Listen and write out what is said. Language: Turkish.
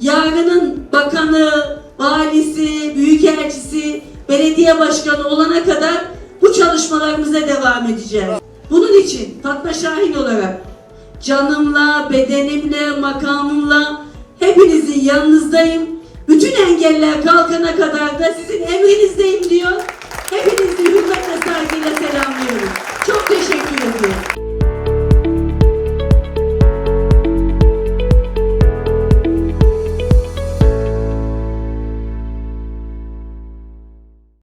yarının bakanı, valisi, büyükelçisi, belediye başkanı olana kadar bu çalışmalarımıza devam edeceğiz. Bunun için Fatma Şahin olarak canımla, bedenimle, makamımla hepinizin yanınızdayım. Bütün engeller kalkana kadar da sizin emrinizdeyim diyor.